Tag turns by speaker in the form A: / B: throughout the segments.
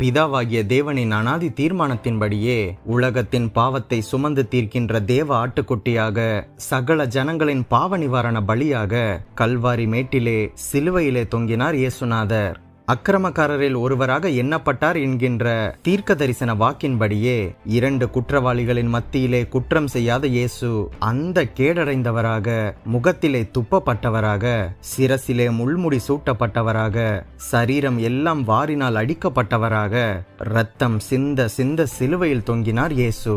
A: பிதாவாகிய தேவனின் அனாதி தீர்மானத்தின்படியே உலகத்தின் பாவத்தை சுமந்து தீர்க்கின்ற தேவ ஆட்டுக்குட்டியாக சகல ஜனங்களின் பாவ நிவாரண பலியாக கல்வாரி மேட்டிலே சிலுவையிலே தொங்கினார் இயேசுநாதர். அக்கிரமக்காரரில் ஒருவராக எண்ணப்பட்டார் என்கின்ற தீர்க்க தரிசன வாக்கின்படியே இரண்டு குற்றவாளிகளின் மத்தியிலே குற்றம் செய்யாத இயேசு அந்த கேடடைந்தவராக முகத்திலே துப்பப்பட்டவராக சிரசிலே முள்முடி சூட்டப்பட்டவராக சரீரம் எல்லாம் வாரினால் அடிக்கப்பட்டவராக ரத்தம் சிந்த சிந்த சிலுவையில் தொங்கினார் இயேசு.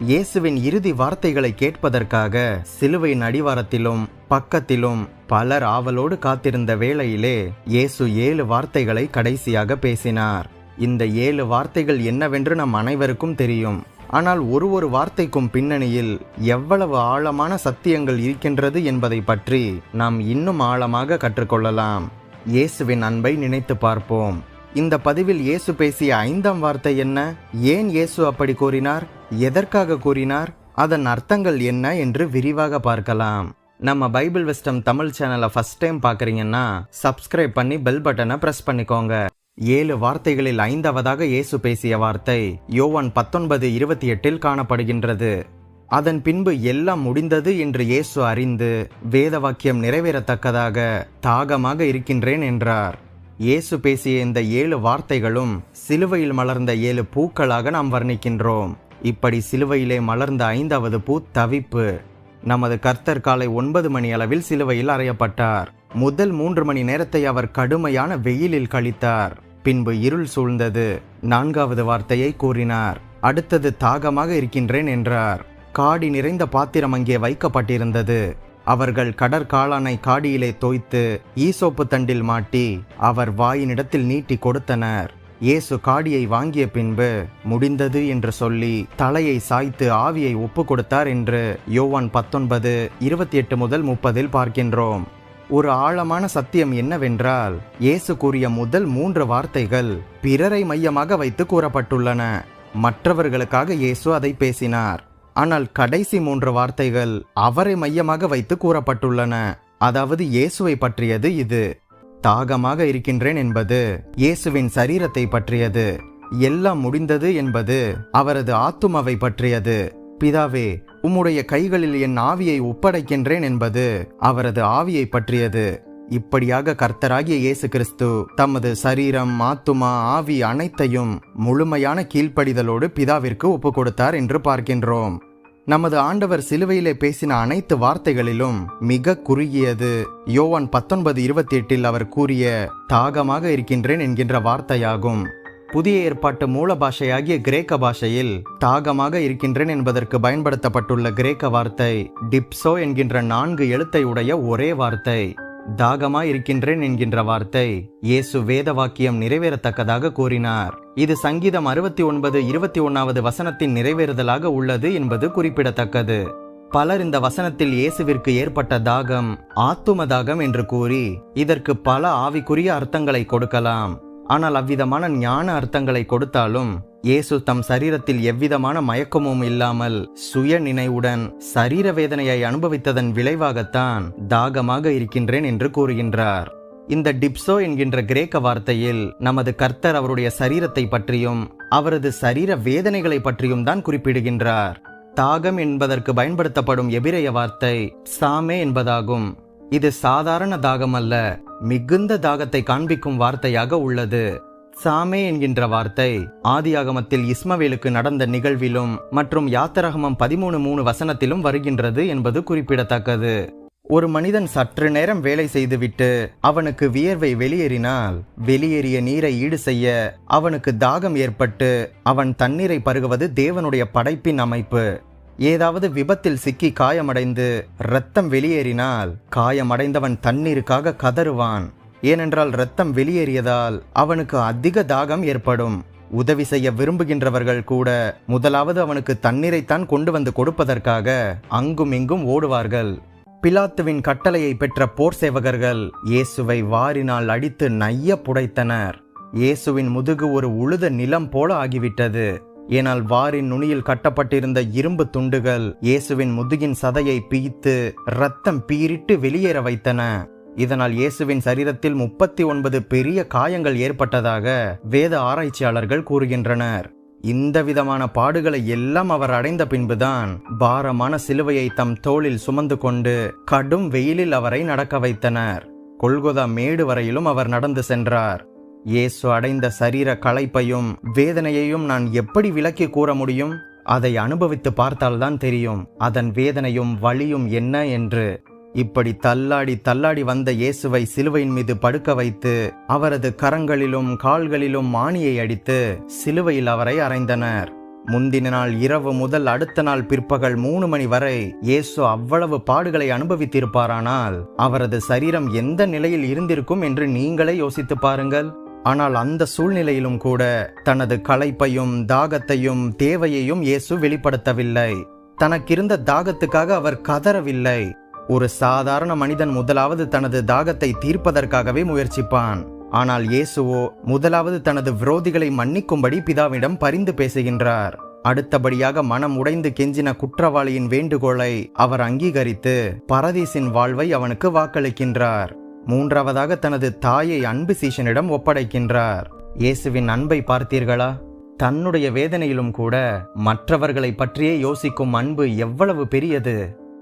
A: இயேசுவின் இறுதி வார்த்தைகளை கேட்பதற்காக சிலுவையின் அடிவாரத்திலும் பக்கத்திலும் பலர் ஆவலோடு காத்திருந்த வேளையிலே இயேசு ஏழு வார்த்தைகளை கடைசியாக பேசினார். இந்த ஏழு வார்த்தைகள் என்னவென்று நம் அனைவருக்கும் தெரியும். ஆனால் ஒரு ஒரு வார்த்தைக்கும் பின்னணியில் எவ்வளவு ஆழமான சத்தியங்கள் இருக்கின்றது என்பதை பற்றி நாம் இன்னும் ஆழமாக கற்றுக்கொள்ளலாம். இயேசுவின் அன்பை நினைத்து பார்ப்போம். இந்த பதிவில் இயேசு பேசிய ஐந்தாம் வார்த்தை என்ன? ஏன் இயேசு அப்படி கூறினார்? எதற்காக கூறினார்? அதன் அர்த்தங்கள் என்ன என்று விரிவாக பார்க்கலாம். நம்ம பைபிள் வெஸ்டம் தமிழ் சேனலை ஃபஸ்ட் டைம் பார்க்குறீங்கன்னா சப்ஸ்கிரைப் பண்ணி பெல் பட்டனை ப்ரெஸ் பண்ணிக்கோங்க. ஏழு வார்த்தைகளில் ஐந்தாவதாக இயேசு பேசிய வார்த்தை யோவான் பத்தொன்பது இருபத்தி எட்டில் காணப்படுகின்றது. அதன் பின்பு எல்லாம் முடிந்தது என்று இயேசு அறிந்து வேத வாக்கியம் நிறைவேறத்தக்கதாக தாகமாக இருக்கின்றேன் என்றார். இயேசு பேசிய இந்த ஏழு வார்த்தைகளும் சிலுவையில் மலர்ந்த ஏழு பூக்களாக நாம் வர்ணிக்கின்றோம். இப்படி சிலுவையிலே மலர்ந்த ஐந்தாவது பூ தவிப்பு. நமது கர்த்தர் காலை ஒன்பது மணி அளவில் சிலுவையில் அறையப்பட்டார். முதல் மூன்று மணி நேரத்தை அவர் கடுமையான வெயிலில் கழித்தார். பின்பு இருள் சூழ்ந்தது. நான்காவது வார்த்தையை கூறினார். அடுத்தது தாகமாக இருக்கின்றேன் என்றார். காடி நிறைந்த பாத்திரம் அங்கே வைக்கப்பட்டிருந்தது. அவர்கள் கடற்காளானை காடியிலே தோய்த்து ஈசோப்பு தண்டில் மாட்டி அவர் வாயினிடத்தில் நீட்டி கொடுத்தனர். இயேசு காடியை வாங்கிய பின்பு முடிந்தது என்று சொல்லி தலையை சாய்த்து ஆவியை ஒப்பு கொடுத்தார் என்று யோவான் பத்தொன்பது இருபத்தி எட்டு முதல் முப்பதில் பார்க்கின்றோம். ஒரு ஆழமான சத்தியம் என்னவென்றால் இயேசு கூறிய முதல் மூன்று வார்த்தைகள் பிறரை மையமாக வைத்து கூறப்பட்டுள்ளன. மற்றவர்களுக்காக இயேசு அதை பேசினார். ஆனால் கடைசி மூன்று வார்த்தைகள் அவரை மையமாக வைத்து கூறப்பட்டுள்ளன. அதாவது இயேசுவை பற்றியது இது. தாகமாக இருக்கின்றேன் என்பது இயேசுவின் சரீரத்தை பற்றியது. எல்லாம் முடிந்தது என்பது அவரது ஆத்துமாவை பற்றியது. பிதாவே உம்முடைய கைகளில் என் ஆவியை ஒப்படைக்கின்றேன் என்பது அவரது ஆவியை பற்றியது. இப்படியாக கர்த்தராகிய இயேசு கிறிஸ்து தமது சரீரம் ஆத்துமா ஆவி அனைத்தையும் முழுமையான கீழ்ப்படிதலோடு பிதாவிற்கு ஒப்பு கொடுத்தார் என்று பார்க்கின்றோம். நமது ஆண்டவர் சிலுவையிலே பேசின அனைத்து வார்த்தைகளிலும் மிக குறுகியது. யோவான் பத்தொன்பது இருபத்தி எட்டில் அவர் கூறிய தாகமாக இருக்கின்றேன் என்கின்ற வார்த்தையாகும். புதிய ஏற்பாட்டு மூல பாஷையாகிய கிரேக்க பாஷையில் தாகமாக இருக்கின்றேன் என்பதற்கு பயன்படுத்தப்பட்டுள்ள கிரேக்க வார்த்தை டிப்சோ என்கின்ற நான்கு எழுத்தை உடைய ஒரே வார்த்தை. தாகமா இருக்கின்றேன் என்கின்ற வார்த்தை இயேசு வேத வாக்கியம் நிறைவேறத்தக்கதாக கூறினார். இது சங்கீதம் அறுபத்தி ஒன்பது இருபத்தி ஒன்னாவது வசனத்தின் நிறைவேறுதலாக உள்ளது என்பது குறிப்பிடத்தக்கது. பலர் இந்த வசனத்தில் இயேசுவிற்கு ஏற்பட்ட தாகம் ஆத்தும தாகம் என்று கூறி இதற்கு பல ஆவிக்குரிய அர்த்தங்களை கொடுக்கலாம். ஆனால் அவ்விதமான ஞான அர்த்தங்களை கொடுத்தாலும் இயேசு தம் சரீரத்தில் எவ்விதமான மயக்கமும் இல்லாமல் சுய நினைவுடன் சரீர வேதனையை அனுபவித்ததன் விளைவாகத்தான் தாகமாக இருக்கின்றேன் என்று கூறுகின்றார். இந்த டிப்சோ என்கின்ற கிரேக்க வார்த்தையில் நமது கர்த்தர் அவருடைய சரீரத்தை பற்றியும் அவரது சரீர வேதனைகளை பற்றியும் தான் குறிப்பிடுகின்றார். தாகம் என்பதற்கு பயன்படுத்தப்படும் எபிரைய வார்த்தை சாமே என்பதாகும். இது சாதாரண தாகம் அல்ல மிகுந்த தாகத்தை காண்பிக்கும் வார்த்தையாக உள்ளது. சாமே என்கின்ற வார்த்தை. ஆதியாகமத்தில் இஸ்மவேலுக்கு நடந்த நிகழ்விலும் மற்றும் யாத்திரகமம் பதிமூணு மூணு வசனத்திலும் வருகின்றது என்பது குறிப்பிடத்தக்கது. ஒரு மனிதன் சற்று நேரம் வேலை செய்துவிட்டு அவனுக்கு வியர்வை வெளியேறினால் வெளியேறிய நீரை ஈடு செய்ய அவனுக்கு தாகம் ஏற்பட்டு அவன் தண்ணீரை பருகுவது தேவனுடைய படைப்பின் அமைப்பு. ஏதாவது விபத்தில் சிக்கி காயமடைந்து இரத்தம் வெளியேறினால் காயமடைந்தவன் தண்ணீருக்காக கதறுவான். ஏனென்றால் இரத்தம் வெளியேறியதால் அவனுக்கு அதிக தாகம் ஏற்படும். உதவி செய்ய விரும்புகின்றவர்கள் கூட முதலாவது அவனுக்கு தண்ணீரைத்தான் கொண்டு வந்து கொடுப்பதற்காக அங்கும் இங்கும் ஓடுவார்கள். பிலாத்துவின் கட்டளையை பெற்ற போர் சேவகர்கள் இயேசுவை வாரினால் அடித்து நைய புடைத்தனர். இயேசுவின் முதுகு ஒரு உழுத நிலம் போல ஆகிவிட்டது. ஏனால் வாரின் நுனியில் கட்டப்பட்டிருந்த இரும்பு துண்டுகள் இயேசுவின் முதுகின் சதையை பீய்த்து ரத்தம் பீரிட்டு வெளியேற வைத்தன. இதனால் இயேசுவின் சரீரத்தில் முப்பத்தி ஒன்பது பெரிய காயங்கள் ஏற்பட்டதாக வேத ஆராய்ச்சியாளர்கள் கூறுகின்றனர். இந்த விதமான பாடுகளை எல்லாம் அவர் அடைந்த பின்புதான் பாரமான சிலுவையை தம் தோளில் சுமந்து கொண்டு கடும் வெயிலில் அவரை நடக்க வைத்தனர். கொல்கொதா மேடு வரையிலும் அவர் நடந்து சென்றார். இயேசு அடைந்த சரீர களைப்பையும் வேதனையையும் நான் எப்படி விளக்கி கூற முடியும்? அதை அனுபவித்து பார்த்தால்தான் தெரியும். அதன் வேதனையும் வலியும் என்ன என்று இப்படி தள்ளாடி தள்ளாடி வந்த இயேசுவை சிலுவையின் மீது படுக்க வைத்து அவரது கரங்களிலும் கால்களிலும் மானியை அடித்து சிலுவையில் அவரை அறைந்தனர். முந்தின நாள் இரவு முதல் அடுத்த நாள் பிற்பகல் மூணு மணி வரை இயேசு அவ்வளவு பாடுகளை அனுபவித்திருப்பாரானால் அவரது சரீரம் எந்த நிலையில் இருந்திருக்கும் என்று நீங்களே யோசித்து பாருங்கள். ஆனால் அந்த சூழ்நிலையிலும் கூட தனது களைப்பையும் தாகத்தையும் தேவையையும் இயேசு வெளிப்படுத்தவில்லை. தனக்கிருந்த தாகத்துக்காக அவர் கதறவில்லை. ஒரு சாதாரண மனிதன் முதலாவது தனது தாகத்தை தீர்ப்பதற்காகவே முயற்சிப்பான். ஆனால் இயேசுவோ முதலாவது தனது விரோதிகளை மன்னிக்கும்படி பிதாவிடம் பரிந்து பேசுகின்றார். அடுத்தபடியாக மனம் உடைந்து கெஞ்சின குற்றவாளியின் வேண்டுகோளை அவர் அங்கீகரித்து பரதீசின் வாழ்வை அவனுக்கு வாக்களிக்கின்றார். மூன்றாவதாக தனது தாயை அன்பு சீஷனிடம் ஒப்படைக்கின்றார். இயேசுவின் அன்பை பார்த்தீர்களா? தன்னுடைய வேதனையிலும் கூட மற்றவர்களை பற்றியே யோசிக்கும் அன்பு எவ்வளவு பெரியது?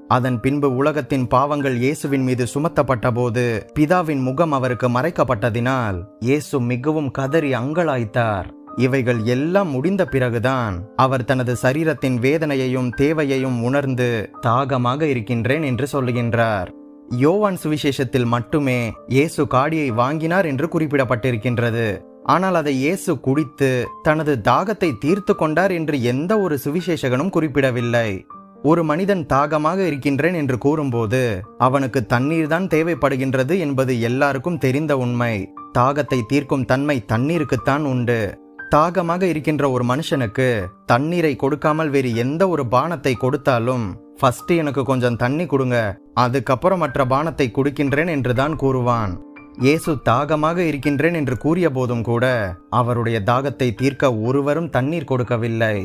A: அதன் பின்பு உலகத்தின் பாவங்கள் இயேசுவின் மீது சுமத்தப்பட்டபோது பிதாவின் முகம் அவருக்கு மறைக்கப்பட்டதினால் இயேசு மிகவும் கதறி அங்கலாய்த்தார். இவைகள் எல்லாம் முடிந்த பிறகுதான் அவர் தனது சரீரத்தின் வேதனையையும் தேவையையும் உணர்ந்து தாகமாக இருக்கின்றேன் என்று சொல்லுகின்றார். யோவான் சுவிசேஷத்தில் மட்டுமே இயேசு காடியை வாங்கினார் என்று குறிப்பிடப்பட்டிருக்கின்றது. ஆனால் அதை இயேசு குடித்து தனது தாகத்தை தீர்த்து கொண்டார் என்று எந்த ஒரு சுவிசேஷகனும் குறிப்பிடவில்லை. ஒரு மனிதன் தாகமாக இருக்கின்றேன் என்று கூறும்போது அவனுக்கு தண்ணீர் தான் தேவைப்படுகின்றது என்பது எல்லாருக்கும் தெரிந்த உண்மை. தாகத்தை தீர்க்கும் தன்மை தண்ணீருக்குத்தான் உண்டு. தாகமாக இருக்கின்ற ஒரு மனுஷனுக்கு தண்ணீரை கொடுக்காமல் வேறு எந்த ஒரு பானத்தை கொடுத்தாலும் ஃபர்ஸ்ட் எனக்கு கொஞ்சம் தண்ணி கொடுங்க அதுக்கப்புறம் மற்ற பானத்தை குடிக்கின்றேன் என்றுதான் கூறுவான். இயேசு தாகமாக இருக்கின்றேன் என்று கூறிய போதும் கூட அவருடைய தாகத்தை தீர்க்க ஒருவரும் தண்ணீர் கொடுக்கவில்லை.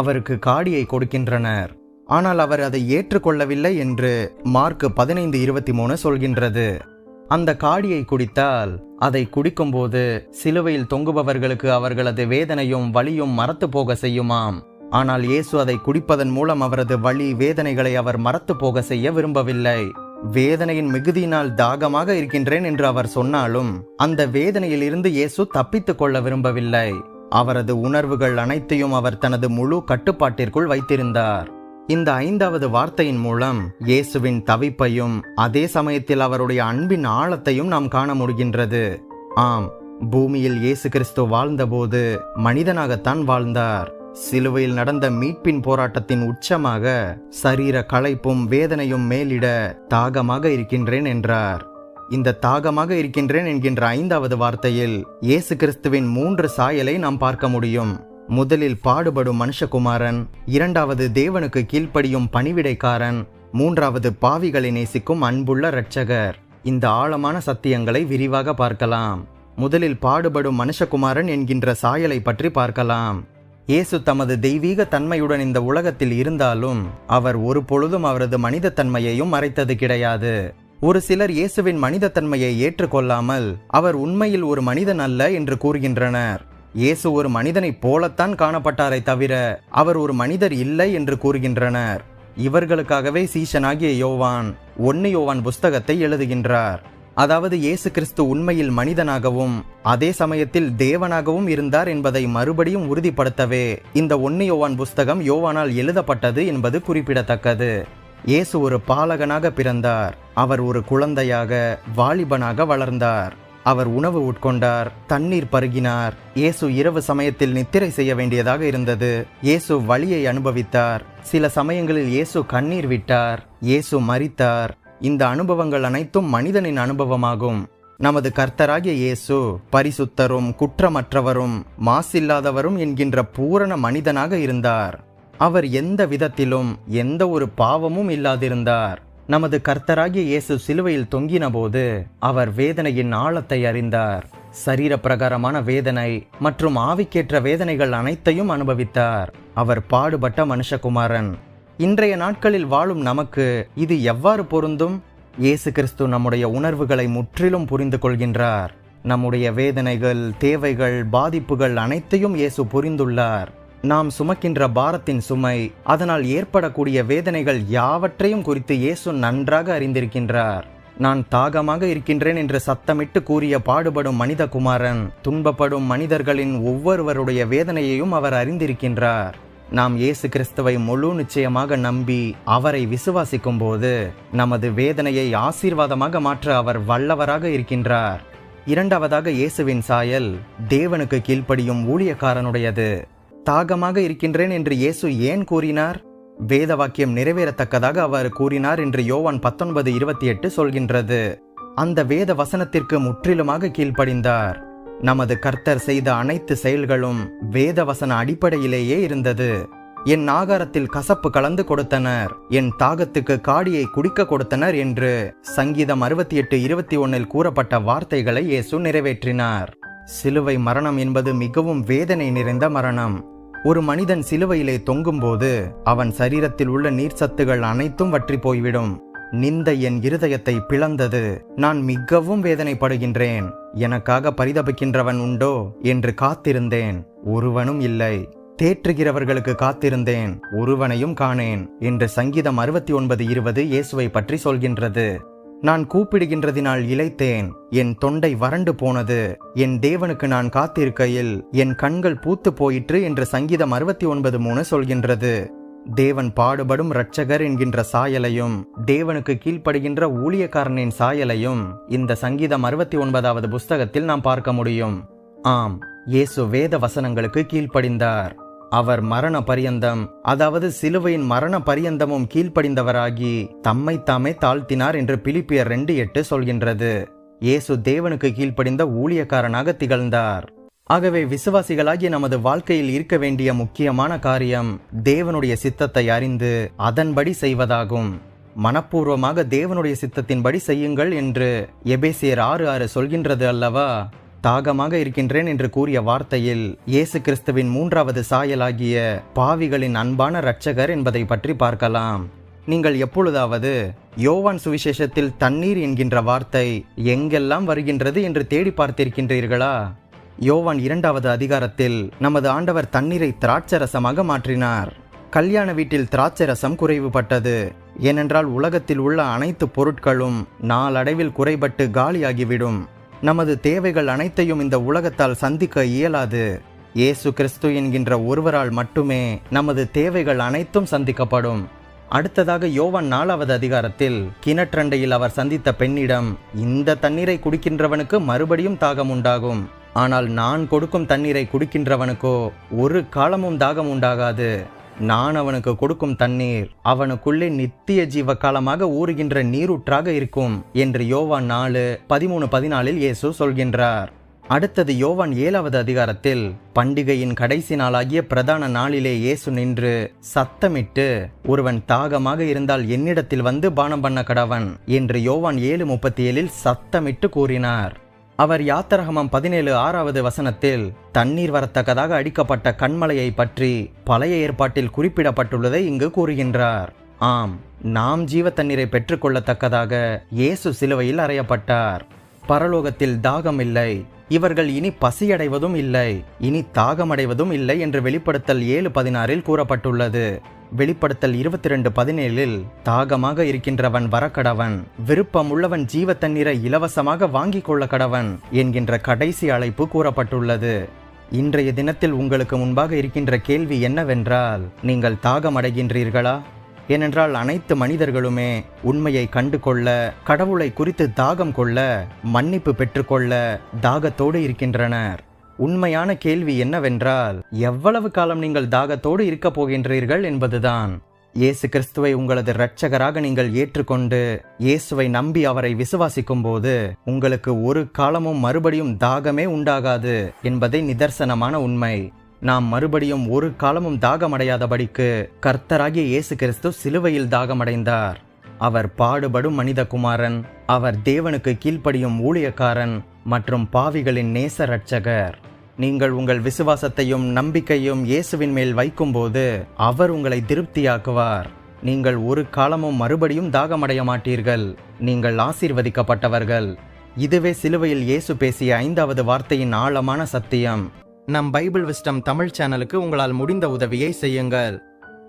A: அவருக்கு காடியை கொடுக்கின்றனர். ஆனால் அவர் அதை ஏற்றுக்கொள்ளவில்லை என்று மார்க் பதினைந்து இருபத்தி மூணு சொல்கின்றது. அந்த காடியை குடித்தால் அதை குடிக்கும்போது சிலுவையில் தொங்குபவர்களுக்கு அவர்களது வேதனையும் வலியும் மறத்து போக செய்யுமாம். ஆனால் இயேசு அதை குடிப்பதன் மூலம் அவரது வழி வேதனைகளை அவர் மறத்து போக செய்ய விரும்பவில்லை. வேதனையின் மிகுதியினால் தாகமாக இருக்கின்றேன் என்று அவர் சொன்னாலும் அந்த வேதனையில் இருந்து இயேசு தப்பித்துக் கொள்ள விரும்பவில்லை. அவரது உணர்வுகள் அனைத்தையும் அவர் தனது முழு கட்டுப்பாட்டிற்குள் வைத்திருந்தார். இந்த ஐந்தாவது வார்த்தையின் மூலம் இயேசுவின் தவிப்பையும் அதே சமயத்தில் அவருடைய அன்பின் ஆழத்தையும் நாம் காண முடிகின்றது. ஆம் பூமியில் இயேசு கிறிஸ்து வாழ்ந்தபோது மனிதனாகத்தான் வாழ்ந்தார். சிலுவையில் நடந்த மீட்பின் போராட்டத்தின் உச்சமாக சரீர களைப்பும் வேதனையும் மேலிட தாகமாக இருக்கின்றேன் என்றார். இந்த தாகமாக இருக்கின்றேன் என்கின்ற ஐந்தாவது வார்த்தையில் இயேசு கிறிஸ்துவின் மூன்று சாயலை நாம் பார்க்க முடியும். முதலில் பாடுபடும் மனுஷகுமாரன் இரண்டாவது தேவனுக்கு கீழ்ப்படியும் பணிவிடைக்காரன் மூன்றாவது பாவிகளை நேசிக்கும் அன்புள்ள இரட்சகர். இந்த ஆழமான சத்தியங்களை விரிவாக பார்க்கலாம். முதலில் பாடுபடும் மனுஷகுமாரன் என்கின்ற சாயலை பற்றி பார்க்கலாம். இயேசு தமது தெய்வீக தன்மையுடன் இந்த உலகத்தில் இருந்தாலும் அவர் ஒரு பொழுதும் அவரது மனித தன்மையையும் மறைத்தது கிடையாது. ஒரு சிலர் இயேசுவின் மனித தன்மையை ஏற்றுக்கொள்ளாமல் அவர் உண்மையில் ஒரு மனிதன் அல்ல என்று கூறுகின்றனர். இயேசு ஒரு மனிதனைப் போலத்தான் காணப்பட்டாரை தவிர அவர் ஒரு மனிதர் இல்லை என்று கூறுகின்றனர். இவர்களுக்காகவே சீஷனாகிய யோவான் ஒன்னு யோவான் புஸ்தகத்தை எழுதுகின்றார். அதாவது இயேசு கிறிஸ்து உண்மையில் மனிதனாகவும் அதே சமயத்தில் தேவனாகவும் இருந்தார் என்பதை மறுபடியும் உறுதிப்படுத்தவே இந்த ஒன்னு யோவான் புஸ்தகம் யோவானால் எழுதப்பட்டது என்பது குறிப்பிடத்தக்கது. இயேசு ஒரு பாலகனாக பிறந்தார். அவர் ஒரு குழந்தையாக வாலிபனாக வளர்ந்தார். அவர் உணவு உட்கொண்டார் தண்ணீர் பருகினார். இயேசு இரவு சமயத்தில் நித்திரை செய்ய வேண்டியதாக இருந்தது. இயேசு வழியை அனுபவித்தார். சில சமயங்களில் இயேசு கண்ணீர் விட்டார். இயேசு மறித்தார் இந்த அனுபவங்கள் அனைத்தும் மனிதனின் அனுபவமாகும். நமது கர்த்தராகிய இயேசு பரிசுத்தரும் குற்றமற்றவரும் மாசில்லாதவரும் என்கின்ற பூரண மனிதனாக இருந்தார். அவர் எந்த விதத்திலும் எந்த ஒரு பாவமும் இல்லாதிருந்தார். நமது கர்த்தராகிய இயேசு சிலுவையில் தொங்கினபோது அவர் வேதனையின் ஆழத்தை அறிந்தார். சரீர பிரகாரமான வேதனை மற்றும் ஆவிக்கேற்ற வேதனைகள் அனைத்தையும் அனுபவித்தார். அவர் பாடுபட்ட மனுஷகுமாரன் இன்றைய நாட்களில் வாழும் நமக்கு இது எவ்வாறு பொருந்தும்? இயேசு கிறிஸ்து நம்முடைய உணர்வுகளை முற்றிலும் புரிந்து கொள்கின்றார். நம்முடைய வேதனைகள் தேவைகள் பாதிப்புகள் அனைத்தையும் இயேசு புரிந்துள்ளார். நாம் சுமக்கின்ற பாரத்தின் சுமை அதனால் ஏற்படக்கூடிய வேதனைகள் யாவற்றையும் குறித்து இயேசு நன்றாக அறிந்திருக்கின்றார். நான் தாகமாக இருக்கின்றேன் என்று சத்தமிட்டு கூறிய பாடுபடும் மனிதகுமாரன் துன்பப்படும் மனிதர்களின் ஒவ்வொருவருடைய வேதனையையும் அவர் அறிந்திருக்கின்றார். நாம் இயேசு கிறிஸ்துவை முழு நிச்சயமாக நம்பி அவரை விசுவாசிக்கும் போது நமது வேதனையை ஆசீர்வாதமாக மாற்ற அவர் வல்லவராக இருக்கின்றார். இரண்டாவதாக இயேசுவின் சாயல் தேவனுக்கு கீழ்ப்படியும் ஊழியக்காரனுடையது. தாகமாக இருக்கின்றேன் என்று இயேசு ஏன் கூறினார்? வேத வாக்கியம் நிறைவேறத்தக்கதாக அவர் கூறினார் என்று யோவான் பத்தொன்பது இருபத்தி எட்டு சொல்கின்றது. அந்த வேத வசனத்திற்கு முற்றிலுமாக கீழ்ப்படிந்தார். நமது கர்த்தர் செய்த அனைத்து செயல்களும் வேத வசன அடிப்படையிலேயே இருந்தது. என் ஆகாரத்தில் கசப்பு கலந்து கொடுத்தனர். என் தாகத்துக்கு காடியை குடிக்க கொடுத்தனர் என்று சங்கீதம் அறுபத்தி எட்டு இருபத்தி ஒன்னில் கூறப்பட்ட வார்த்தைகளை இயேசு நிறைவேற்றினார். சிலுவை மரணம் என்பது மிகவும் வேதனை நிறைந்த மரணம். ஒரு மனிதன் சிலுவையிலே தொங்கும்போது அவன் சரீரத்தில் உள்ள நீர்ச்சத்துகள் அனைத்தும் வற்றி போய்விடும். நிந்த என் இருதயத்தை பிளந்தது. நான் மிகவும் வேதனைப்படுகின்றேன். எனக்காக பரிதபிக்கின்றவன் உண்டோ என்று காத்திருந்தேன். ஒருவனும் இல்லை. தேற்றுகிறவர்களுக்கு காத்திருந்தேன். ஒருவனையும் காணேன் என்று சங்கீதம் அறுபத்தி ஒன்பது இருபது இயேசுவை பற்றி சொல்கின்றது. நான் கூப்பிடுகின்றதினால் இழைத்தேன் என் தொண்டை வறண்டு போனது. என் தேவனுக்கு நான் காத்திருக்கையில் என் கண்கள் பூத்து போயிற்று என்று சங்கீதம் அறுபத்தி ஒன்பது மூணு சொல்கின்றது. தேவன் பாடுபடும் இரட்சகர் என்கின்ற சாயலையும் தேவனுக்கு கீழ்ப்படுகின்ற ஊழியக்காரனின் சாயலையும் இந்த சங்கீதம் அறுபத்தி ஒன்பதாவது புஸ்தகத்தில் நாம் பார்க்க முடியும். ஆம் இயேசு வேத வசனங்களுக்கு கீழ்ப்படிந்தார். அவர் மரண பரியந்தம் அதாவது சிலுவையின் மரண பரியந்தமும் கீழ்ப்படிந்தவராகி தம்மை தாமே தாழ்த்தினார் என்று பிலிப்பியர் ரெண்டு எட்டு சொல்கின்றது. இயேசு தேவனுக்கு கீழ்ப்படிந்த ஊழியக்காரனாக திகழ்ந்தார். ஆகவே விசுவாசிகளாகிய நமது வாழ்க்கையில் இருக்க வேண்டிய முக்கியமான காரியம் தேவனுடைய சித்தத்தை அறிந்து அதன்படி செய்வதாகும். மனப்பூர்வமாக தேவனுடைய சித்தத்தின்படி செய்யுங்கள் என்று எபேசியர் ஆறு ஆறு சொல்கின்றது அல்லவா? தாகமாக இருக்கின்றேன் என்று கூறிய வார்த்தையில் இயேசு கிறிஸ்துவின் மூன்றாவது சாயலாகிய பாவிகளின் அன்பான இரட்சகர் என்பதை பற்றி பார்க்கலாம். நீங்கள் எப்பொழுதாவது யோவான் சுவிசேஷத்தில் தண்ணீர் என்கின்ற வார்த்தை எங்கெல்லாம் வருகின்றது என்று தேடி பார்த்திருக்கின்றீர்களா? யோவான் இரண்டாவது அதிகாரத்தில் நமது ஆண்டவர் தண்ணீரை திராட்சரசமாக மாற்றினார். கல்யாண வீட்டில் திராட்சரசம் குறைவுபட்டது. ஏனென்றால் உலகத்தில் உள்ள அனைத்து பொருட்களும் நாளடைவில் குறைபட்டு காலியாகிவிடும். நமது தேவைகள் அனைத்தையும் இந்த உலகத்தால் சந்திக்க இயலாது. இயேசு கிறிஸ்து என்கின்ற ஒருவரால் மட்டுமே நமது தேவைகள் அனைத்தும் சந்திக்கப்படும். அடுத்ததாக யோவான் நாலாவது அதிகாரத்தில் கிணற்றண்டையில் அவர் சந்தித்த பெண்ணிடம் இந்த தண்ணீரை குடிக்கின்றவனுக்கு மறுபடியும் தாகம் உண்டாகும். ஆனால் நான் கொடுக்கும் தண்ணீரை குடிக்கின்றவனுக்கோ ஒரு காலமும் தாகம் உண்டாகாது. நான் அவனுக்கு கொடுக்கும் தண்ணீர் அவனுக்குள்ளே நித்திய ஜீவ காலமாக ஊறுகின்ற நீரூற்றாக இருக்கும் என்று யோவான் நாலு பதிமூணு பதினாலில் இயேசு சொல்கின்றார். அடுத்தது யோவான் ஏழாவது அதிகாரத்தில் பண்டிகையின் கடைசி நாளாகிய பிரதான நாளிலே இயேசு நின்று சத்தமிட்டு ஒருவன் தாகமாக இருந்தால் என்னிடத்தில் வந்து பானம் பண்ண கடவன் என்று யோவான் ஏழு முப்பத்தி ஏழில் சத்தமிட்டு கூறினார். அவர் யாத்திரகமம் பதினேழு ஆறாவது வசனத்தில் தண்ணீர் வரத்தக்கதாக அடிக்கப்பட்ட கண்மலையை பற்றி பழைய ஏற்பாட்டில் குறிப்பிடப்பட்டுள்ளதை இங்கு கூறுகின்றார். ஆம் நாம் ஜீவ தண்ணீரை பெற்றுக்கொள்ளத்தக்கதாக இயேசு சிலுவையில் அறையப்பட்டார். பரலோகத்தில் தாகம் இல்லை இவர்கள் இனி பசியடைவதும் இல்லை இனி தாகமடைவதும் இல்லை என்று வெளிப்படுத்தல் ஏழு பதினாறில் கூறப்பட்டுள்ளது. வெளிப்படுத்தல் இருபத்தி ரெண்டு பதினேழில் தாகமாக இருக்கின்றவன் வரக்கடவன் விருப்பமுள்ளவன் ஜீவ தண்ணீரை இலவசமாக வாங்கிக் கொள்ள கடவன் என்கின்ற கடைசி அழைப்பு கூறப்பட்டுள்ளது. இன்றைய தினத்தில் உங்களுக்கு முன்பாக இருக்கின்ற கேள்வி என்னவென்றால் நீங்கள் தாகம் அடைகின்றீர்களா ஏனென்றால் அனைத்து மனிதர்களுமே உண்மையை கண்டு கொள்ள கடவுளை குறித்து தாகம் கொள்ள மன்னிப்பு பெற்றுக்கொள்ள தாகத்தோடு இருக்கின்றனர். உண்மையான கேள்வி என்னவென்றால் எவ்வளவு காலம் நீங்கள் தாகத்தோடு இருக்கப் போகின்றீர்கள் என்பதுதான். இயேசு கிறிஸ்துவை உங்களது இரட்சகராக நீங்கள் ஏற்றுக்கொண்டு இயேசுவை நம்பி அவரை விசுவாசிக்கும் போது உங்களுக்கு ஒரு காலமும் மறுபடியும் தாகமே உண்டாகாது என்பதை நிதர்சனமான உண்மை. நாம் மறுபடியும் ஒரு காலமும் தாகமடையாதபடிக்கு கர்த்தராகிய இயேசு கிறிஸ்து சிலுவையில் தாகமடைந்தார். அவர் பாடுபடும் மனிதகுமாரன் அவர் தேவனுக்கு கீழ்ப்படியும் ஊழியக்காரன் மற்றும் பாவிகளின் நேச ரட்சகர் நீங்கள் உங்கள் விசுவாசத்தையும் நம்பிக்கையும் இயேசுவின் மேல் வைக்கும்போது அவர் உங்களை திருப்தியாக்குவார். நீங்கள் ஒரு காலமும் மறுபடியும் தாகமடைய மாட்டீர்கள். நீங்கள் ஆசீர்வதிக்கப்பட்டவர்கள். இதுவே சிலுவையில் இயேசு பேசிய ஐந்தாவது வார்த்தையின் ஆழமான சத்தியம். நம் பைபிள் விஸ்டம் தமிழ் சேனலுக்கு உங்களால் முடிந்த உதவியை செய்யுங்கள்.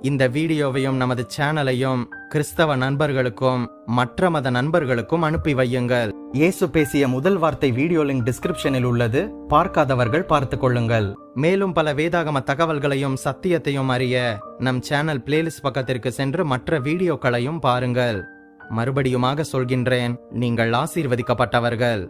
A: இந்த வீடியோவையும் நமது சேனலையும் கிறிஸ்தவ நண்பர்களுக்கும் மற்ற மத நண்பர்களுக்கும் அனுப்பி வையுங்கள். இயேசு பேசிய முதல் வார்த்தை வீடியோ லிங்க் டிஸ்கிரிப்ஷனில் உள்ளது. பார்க்காதவர்கள் பார்த்து கொள்ளுங்கள். மேலும் பல வேதாகம தகவல்களையும் சத்தியத்தையும் அறிய நம் சேனல் பிளேலிஸ்ட் பக்கத்திற்கு சென்று மற்ற வீடியோக்களையும் பாருங்கள். மறுபடியுமாக சொல்கின்றேன் நீங்கள் ஆசீர்வதிக்கப்பட்டவர்கள்.